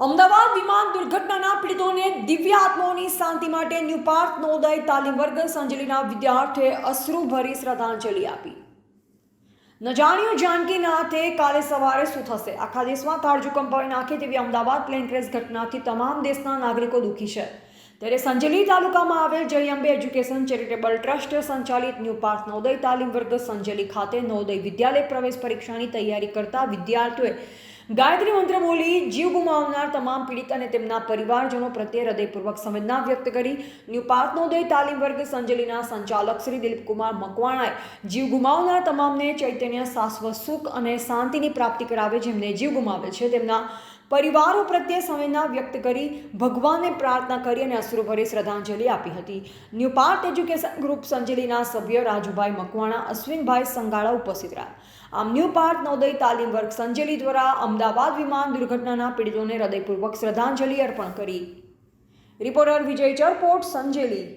અમદાવાદ વિમાન દુર્ઘટનાના પીડિતોને દિવ્ય આત્માઓની શાંતિ માટે ન્યૂ નોદય તાલીમ વર્ગ સંજલીના વિદ્યાર્થીએ અશ્રુભરી શ્રદ્ધાંજલિ આપી. ન જાણ્યું જાનકીનાથે કાલે સવારે શું થશે? આખા દેશમાં તાળજુ કંપાવી નાખે તેવી અમદાવાદ પ્લેન ક્રેશ ઘટનાથી તમામ દેશના નાગરિકો દુઃખી છે. ત્યારે સંજલી તાલુકામાં આવેલ જયંબે એજ્યુકેશન ચેરિટેબલ ટ્રસ્ટ સંચાલિત ન્યૂ પાર્ક નવોદય તાલીમ વર્ગ સંજલી ખાતે નવોદય વિદ્યાલય પ્રવેશ પરીક્ષાની તૈયારી કરતા વિદ્યાર્થીઓએ ગાયત્રી મંત્ર બોલી, જીવ ગુમાવનાર તમામ પીડિત અને તેમના પરિવારજનો પ્રત્યે હૃદયપૂર્વક સંવેદના વ્યક્ત કરી ન્યૂ પાર્ક તાલીમ વર્ગ સંજલીના સંચાલક શ્રી દિલીપકુમાર મકવાણાએ જીવ ગુમાવનાર તમામને ચૈતન્ય શાશ્વત સુખ અને શાંતિની પ્રાપ્તિ કરાવે જેમને જીવ ગુમાવે છે, તેમના પરિવારો પ્રત્યે સંવેદના વ્યક્ત કરી ભગવાનને પ્રાર્થના કરી અને અશ્રુભરી શ્રદ્ધાંજલિ આપી હતી. ન્યૂ પાર્ટ એજ્યુકેશન ગ્રુપ સંજલીના સભ્ય રાજુભાઈ મકવાણા, અશ્વિનભાઈ સંગાળા ઉપસ્થિત રહ્યા. આમ ન્યૂ પાર્ટ નવોદય તાલીમ વર્ગ સંજલી દ્વારા અમદાવાદ વિમાન દુર્ઘટનાના પીડિતોને હૃદયપૂર્વક શ્રદ્ધાંજલિ અર્પણ કરી. રિપોર્ટર વિજય ચરપોટ, સંજેલી.